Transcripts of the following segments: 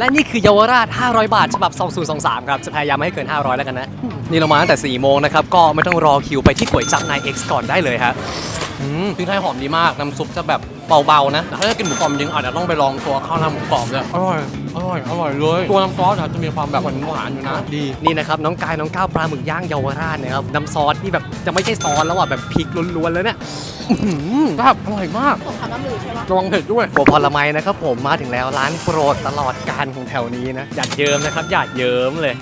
และนี่คือเยาวราช 500 บาท ฉบับ 2023 ครับ จะพยายามไม่ให้เกิน 500 แล้วกันนะ นี่เรามาตั้งแต่ 4 โมงนะครับ ก็ไม่ต้องรอคิวไปที่ก๋วยจับนาย X ก่อนได้เลยฮะอืมพริกไทยหอมดีมาก น้ำซุปจะแบบ เบาๆนะแต่ถ้าจะกินหมูกรอบจริงอาจจะต้องไปลองตัวข้าวหน้าหมูกรอบด้วยอร่อยอร่อยอร่อยเลยตัวน้ำซอสอะจะมีความแบบหวานๆอยู่นะดีนี่นะครับน้องกายน้องก้าวปลาหมึกย่างเยาวราชนะครับน้ำซอสที่แบบจะไม่ใช่ซอสแล้วอะแบบพริกล้วนๆเลยเนี่ยอื้อหือครับอร่อยมากสงครามน้ำลือใช่ปะระวังเผ็ดด้วยหัวพลไม้นะครับผมมาถึงแล้วร้านโปรดตลอดการของแถวนี้นะหยาดเยิ้มนะครับหยาดเยิ้มเลย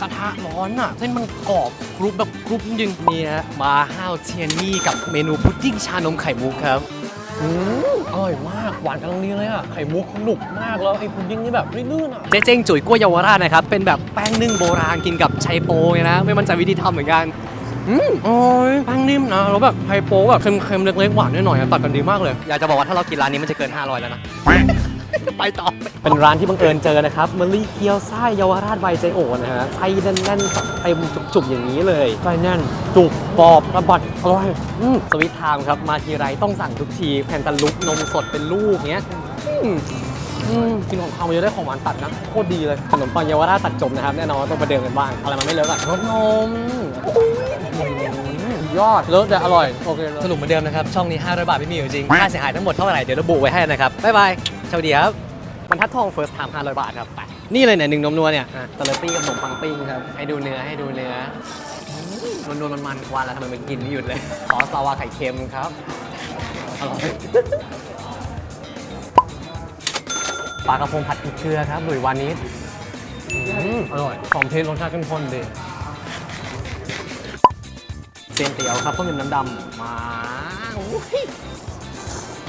กระทะร้อนอะเส้นมันกรอบกรุบแบบกรุบจริงๆเนี่ยมาห้าวเทียนนี่กับเมนูพุดดิ้งชานมไข่มุกครับอืมอร่อยมาก หวานกำลังดีเลยอะ ไข่มุกหนุกมากแล้วไอ้พุดดิ้งนี่แบบลื่นๆอะ เจ๊เจ้งจุ๋ยกล้วยเยาวราชนะครับ เป็นแบบแป้งนึ่งโบราณกินกับไชโปเลยนะ ไม่มั่นใจวิธีทำเหมือนกัน อืมอร่อยแป้งนิ่มนะแล้วแบบไฮโปแบบเค็มๆเล็กๆหวานหน่อยๆอะตัดกันดีมากเลย อยากจะบอกว่าถ้าเรากินร้านนี้มันจะเกิน 500 แล้วนะ ไปต่อ เป็นร้านที่บังเอิญเจอนะครับมะลิเกี๊ยวไส้เยาวราชใบเจโอนะฮะไส้แน่นๆสับเต็มจุกๆอย่างนี้เลยไส้แน่น จุกกรอบระบัดอร่อยอืมสวิตไทม์ครับมาทีไรต้องสั่งทุกทีแผ่นตะลุกนมสดเป็นลูกเงี้ยอืมอืมกินของเขาวมันจะได้ของหวานตัดนะโคตรดีเลยขนมปังเยาวราชตัดจบนะครับแน่นอนว่าต้องประเดิมกันบ้างอะไรมันไม่เลอะอะรสนมยอดเลิศแต่อร่อยโอเคสนุกเหมือนเดิมนะครับช่องนี้500บาทไม่มีอยู่จริงค่าเสียหายทั้งหมดเท่าไหร่เดี๋ยวระบุไว้ให้นะครับบ๊ายบาย สวัสดีครับบรรทัดทอง first time 500 บาทครับไปนี่เลยเนี่ยหนึ่งนมนัวเนี่ยอะตะเลปี้กับขนมปังปิ้งครับ ให้ดูเนื้อให้ดูเนื้ออืมนวลๆมันๆวันแล้วทำไมมันกินไม่หยุดเลยซอสลาวาไข่เค็มครับอร่อยปลากระพงผัดพริกเกลือครับหลุยวานิชอืมอร่อยหอมเทสรสชาติเข้มข้นดีเซียนเตี๋ยวครับต้มยำน้ำดำมาอุ้ย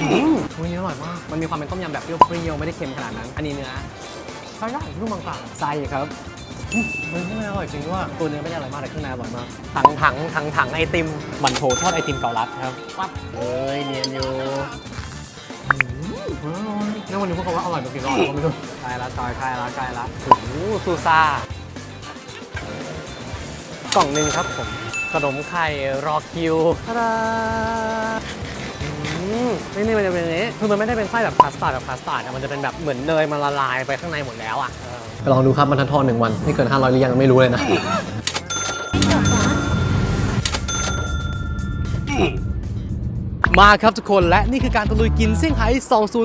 อืมอุ้ยนี่อร่อยมาก มันมีความเป็นต้มยำแบบเปรี้ยวๆไม่ได้เค็มขนาดนั้น อันนี้เนื้อใช่ได้นุ่มบางๆไส้ครับอืมมันไม่อร่อยจริงด้วยตัวเนื้อไม่ได้อร่อยมากแต่เครื่องในอร่อยมากถังถังถังถังไอติมมันโถทอดไอติมเกาลัดครับปั๊บเอ้ยเนียนอยู่อืมอร่อยนี่วันนี้พวกเขาว่าอร่อยแบบกี่รอบก็ไม่รู้ใช่ละจอยใช่ละใช่ละโอ้โหซูซ่ากล่องหนึ่งครับผมขนมไข่รอคิวทาดาอื มนี่นี่มันจะเป็นอย่างนี้คือมันไม่ได้เป็นไส้แบบพาสต้าแบบพาสต้าแต่มันจะเป็นแบบเหมือนเนยมันละลายไปข้างในหมดแล้วอะไปลองดูครับมันทันทอนหนึ่งวันนี่เกิน500หรือยังไม่รู้เลยนะมาครับทุกคนและนี่คือการตะลุยกินเซี่ยงไฮ้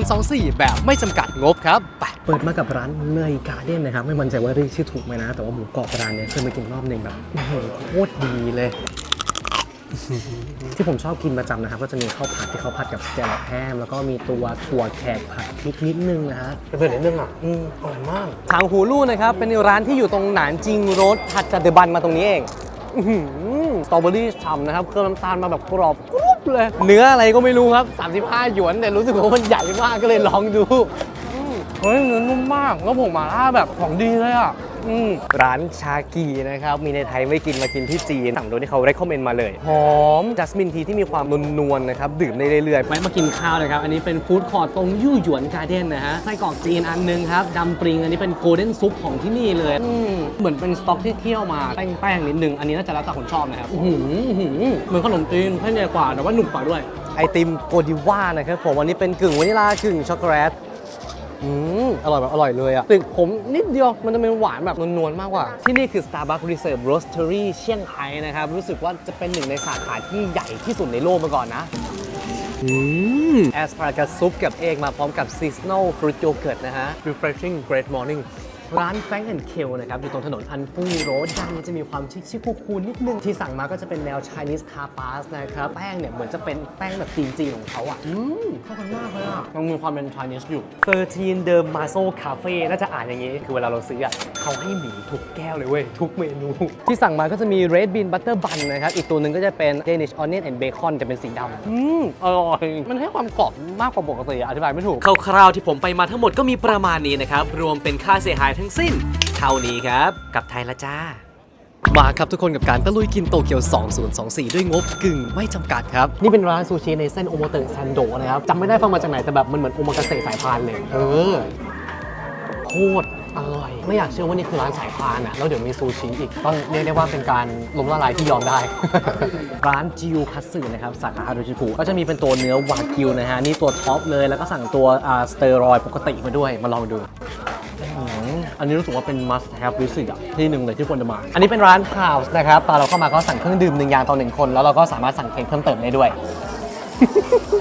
2024 แบบไม่จำกัดงบครับไปเปิดมากับร้านเนยการ์เด้นนะครับ ไม่มั่นใจว่าเรียกชื่อถูกไหมนะ แต่ว่าหมูกรอบร้านเนี้ยเคยมากินรอบหนึ่งแบบโอ้โหโคตรดีเลย ที่ผมชอบกินประจำนะครับ ก็จะมีข้าวผัดที่เขาผัดกับแจลแฮมแล้วก็มีตัวถั่วแขกผัดพริกนิดนึงนะฮะเป็นเผ็ดนิดนึงอะอืมอร่อยมากทางฮูลู่นะครับ เป็นร้านที่อยู่ตรงหนานจิงโรดถัดจากเดอะบันมาตรงนี้เองอื้อหือสตรอเบอรี่ฉ่ำนะครับ เครื่องน้ำตาลมาแบบกรอบกรุบเลย เนื้ออะไรก็ไม่รู้ครับ 35 หยวน แต่รู้สึกว่ามันใหญ่มากก็เลยลองดูอืมเฮ้ยเนื้อนุ่มมาก แล้วผงหมาล่าแบบของดีเลยอะ อืมร้านชากีนะครับ มีในไทยไม่กินมากินที่จีนสั่งโดยที่เขาได้คอมเมนต์มาเลย หอมจัสมินทีที่มีความนวลๆนะครับ ดื่มได้เรื่อยๆไว้มากินข้าวนะครับ อันนี้เป็นฟู้ดคอร์ตตรงยู่หยวนการ์เด้นนะฮะ ไส้กรอกจีนอันหนึงครับดำปริง อันนี้เป็นโกลเด้นซุปของที่นี่เลยอืมเหมือนเป็นสต๊อกที่เคี่ยวมาแป้งๆนิดนึง อันนี้น่าจะแล้วแต่คนชอบนะครับอื้อหืออื้อหือเหมือนขนมจีนแค่ใหญ่กว่าแต่ว่าหนุบกว่าด้วย ไอติมโกดิว่านะครับผมอันนี้เป็นกึ่งวานิลากึ่งช็อกโกแลต อืมอร่อยแบบอร่อยเลยอะติดขมนิดเดียวมันจะเป็นหวานแบบนวลๆมากกว่า ที่นี่คือ Starbucks Reserve Roastery เชียงไฮ้นะครับ รู้สึกว่าจะเป็นหนึ่งในสาขาที่ใหญ่ที่สุดในโลกมาก่อนนะอืมแอสพารากัสซุปกับเอกมาพร้อมกับ Seasonal Fruit Yogurt นะฮะ Refreshing Great Morning ร้าน Frank and Kill นะครับอยู่ตรงถนนอันฟูโรดด้านนี้จะมีความชิคชิคคูลๆนิดนึง ที่สั่งมาก็จะเป็นแนว Chinese tapas นะครับแป้งเนี่ยเหมือนจะเป็นแป้งแบบจีนๆของเขาอะ อืมเข้ากันมากเลยอะมันมีความเป็น Chinese อยู่13 The Maso Cafe น่าจะอ่านอย่างนี้ คือเวลาเราซื้ออะเขาให้หมีทุกแก้วเลยเว้ย ทุกเมนู ที่สั่งมาก็จะมี Red Bean Butter Bun นะครับอีกตัวหนึ่งก็จะเป็น Danish Onion and Bacon จะเป็นสีดำอืมอร่อยมันให้ความกรอบมากกว่าปกติอะอธิบายไม่ถูกคร่าวๆที่ผมไปมาทั้งหมดก็มีประมาณนี้นะครับรวมเป็นค่าเสียหายทั้งสิ้น เท่านี้ครับ กับไทยละจ้า มาครับทุกคนกับการตะลุยกินโตเกียว 2024 ด้วยงบกึ่งไม่จำกัดครับ นี่เป็นร้านซูชิในเส้นโอโมเตะซันโดะนะครับจำไม่ได้ฟังมาจากไหนแต่แบบมันเหมือนโอมากาเสะสายพานเลย เออโคตรอร่อย ไม่อยากเชื่อว่านี่คือร้านสายพานอะแล้วเดี๋ยวมีซูชิอีก ต้องเรียกได้ว่าเป็นการล้มละลายที่ยอมได้ ร้านจิวคัตสึนะครับ สาขาฮารุชิกุก็จะมีเป็นตัวเนื้อวากิวนะฮะ นี่ตัวท็อปเลย แล้วก็สั่งตัวอ่าสเตอรอยด์ปกติมาด้วย มาลองดูอืม อันนี้รู้สึกว่าเป็น must have visit อะที่หนึ่งเลยที่ควรจะมา อันนี้เป็นร้าน House นะครับตอนเราเข้ามาก็สั่งเครื่องดื่มหนึ่งอย่างต่อหนึ่งคน แล้วเราก็สามารถสั่งเค้กเพิ่มเติมได้ด้วย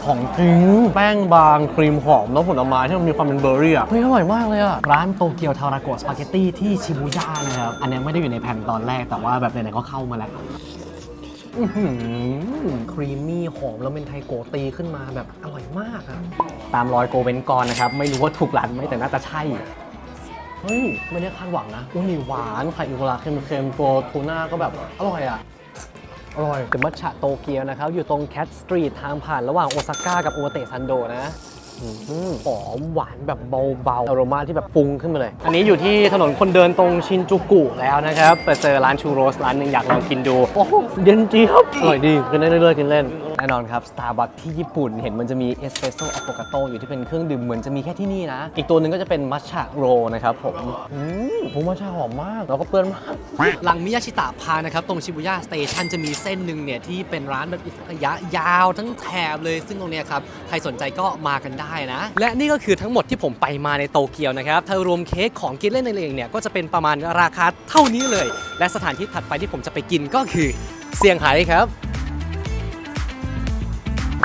ของจริงแป้งบางครีมหอมแล้วผลไม้ที่มันมีความเป็นเบอร์รี่อะเฮ้ยอร่อยมากเลยอะ ร้านโตเกียวทาราโกสปาเกตตี้ที่ชิบูย่านะครับ อันนี้ไม่ได้อยู่ในแผนตอนแรกแต่ว่าแบบไหนๆก็เข้ามาแล้วอื้อหือครีมมี่หอมแล้วเป็นไทโกตีขึ้นมาแบบอร่อยมากอะตามรอยโกเวนกรนะครับ ไม่รู้ว่าถูกร้านไหมแต่น่าจะใช่ เฮ้ย ไม่ได้คาดหวังนะอุ้ยหวานไข่อิกุระเค็มๆตัวทูน่าก็แบบอร่อยอะอร่อยเป็นมัทฉะโตเกียวนะครับ อยู่ตรงแคทสตรีททางผ่านระหว่างโอซาก้ากับโอเตะซันโดนะอื้อหือหอมหวานแบบเบาๆอารมาที่แบบฟุ้งขึ้นมาเลย อันนี้อยู่ที่ถนนคนเดินตรงชินจูกุแล้วนะครับ ไปเจอร้านชูโรสร้านหนึ่งอยากลองกินดู โอ้โหเย็นจีครับอร่อยดีกินได้เรื่อยๆกินเล่นแน่นอนครับ Starbucks ที่ญี่ปุ่นเห็นมันจะมีเอสเปรสโซ่อะโ g กาโตอยู่ที่เป็นเครื่องดื่มเหมือนจะมีแค่ที่นี่นะ อีกตัวหนึ่งก็จะเป็นมัทฉะโรนะครับผมอืมผมมัทฉะหอมมาก แล้วก็เปื้อนมาก หลังมิยาชิตะพานะครับ ตรงชิบุย่าสเตชันจะมีเส้นหนึ่งเนี่ย ที่เป็นร้านแบบอิสระยะยาวทั้งแถบเลยซึ่งตรงเนี้ยครับ ใครสนใจก็มากันได้นะ และนี่ก็คือทั้งหมดที่ผมไปมาในโตเกียวนะครับถ้ารวมเค้กของกินเล่นในเองเนี่ยก็จะเป็นประมาณราคาเท่านี้เลย และสถานที่ถัดไปที่ผมจะไปกินก็คือเซี่ยงไฮ้ครับ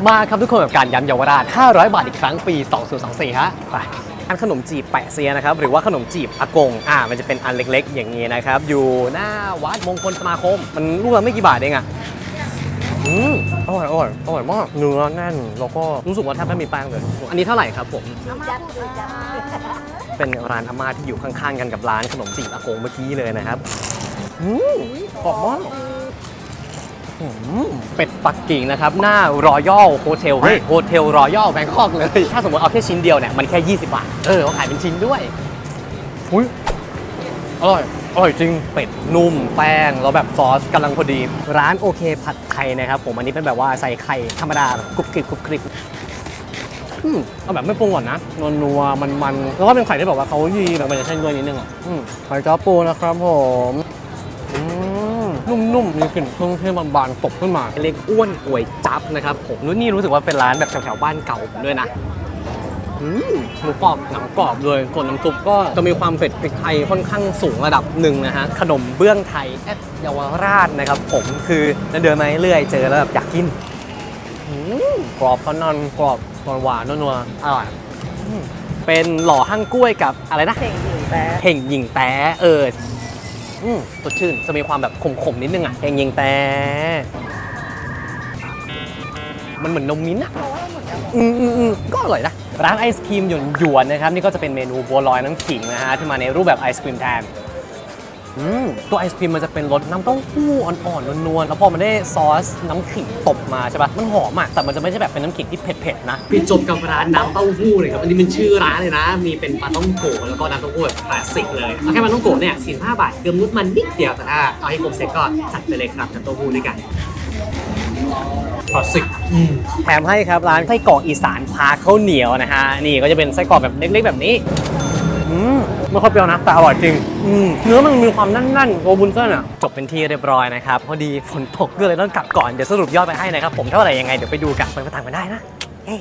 มาครับทุกคนกับการย้ำเยาวราช 500 บาทอีกครั้งปี 2024 ฮะ ไปอันขนมจีบแปะเซียนะครับ หรือว่าขนมจีบอากง อ่า มันจะเป็นอันเล็กๆ อย่างนี้นะครับ อยู่หน้าวัดมงคลสมาคม มันลูกละไม่กี่บาทเองอะอืมอร่อยอร่อยอร่อยมากเนื้อแน่นแล้วก็รู้สึกว่าแทบไม่มีแป้งเลย อันนี้เท่าไหร่ครับผม เป็นร้านอาม่าที่อยู่ข้างๆกันกับร้านขนมจีบอากงเมื่อกี้เลยนะครับอืมกรอบมากอืม เป็ดปักกิ่งนะครับ หน้ารอยัลโฮเทลเฮ้ยโฮเทลรอยัลแบงคอกเลย ถ้าสมมติเอาแค่ชิ้นเดียวเนี่ย มันแค่ 20 บาท เออเขาขายเป็นชิ้นด้วยอุ้ยอร่อยอร่อยจริงเป็ดนุ่มแป้งแล้วแบบซอสกำลังพอดี ร้านโอเคผัดไทยนะครับ ผมอันนี้เป็นแบบว่าใส่ไข่ธรรมดาแบบกรุบกริบกรุบกริบอืมเอาแบบไม่ปรุงก่อนนะนัวนัวมันมันๆแล้วก็เป็นไข่ที่แบบว่าเขายีแบบมันจะเช่นด้วยนิดนึงอะอืมไข่จ้อปูนะครับผมอืม นุ่มๆมีกลิ่นเครื่องเทศบานๆตบขึ้นมาเรียกอ้วนก๋วยจับนะครับผมนู้นนี่รู้สึกว่าเป็นร้านแบบแถวๆบ้านเก่าผมด้วยนะอืมหมูกรอบหนังกรอบเลยส่วนน้ำซุปก็จะมีความเผ็ดพริกไทยค่อนข้างสูงระดับหนึ่งนะฮะ ขนมเบื้องไทยแอดเยาวราชนะครับผมคือเดินมาเรื่อยๆเจอแล้วแบบอยากกินอืมกรอบก็นอนกรอบหวานๆนัวๆอร่อยอืมเป็นหล่อหั่งกล้วยกับอะไรนะเข่งหญิงแป๊ะเห่งหยิงแต้เออ อืมสดชื่น จะมีความแบบขมๆนิดนึงอะเห่งหยิงแต้มันเหมือนนมมิ้นท์อะอืมอืมอืมก็อร่อยนะ ร้านไอศครีมหยวนหยวนๆนะครับ นี่ก็จะเป็นเมนูบัวลอยน้ำขิงนะฮะที่มาในรูปแบบไอศครีมแทน อืมตัวไอศครีมมันจะเป็นรสน้ำเต้าหู้อ่อนๆนวลๆแล้วพอมันได้ซอสน้ำขิงตบมาใช่ปะมันหอมอะแต่มันจะไม่ใช่แบบเป็นน้ำขิงที่เผ็ดๆนะ พี่จบกับร้านน้ำเต้าหู้เลยครับอันนี้เป็นชื่อร้านเลยนะ มีเป็นปลาต้องโกะแล้วก็น้ำเต้าหู้แบบคลาสสิกเลยเอาแค่ปลาต้องโกะเนี่ย45บาทเติมนุดมันนิดเดียวแต่ถ้าเอาให้ครบเซ็ตก็จัดไปเลยครับน้ำเต้าหู้ด้วยกันคลาสสิกแถมให้ครับร้านไส้กรอกอีสานพาข้าวเหนียวนะฮะนี่ก็จะเป็นไส้กรอกแบบเล็กๆแบบนี้อืม ไม่ค่อยเปรี้ยวนะแต่อร่อยจริงอืมเนื้อมันมีความแน่นๆโกบุนเส้นอะจบเป็นที่เรียบร้อยนะครับ พอดีฝนตกก็เลยต้องกลับก่อน เดี๋ยวสรุปยอดไปให้นะครับ ผมเท่าไหร่ยังไง เดี๋ยวไปดูกันไปประทานกันได้นะเฮ้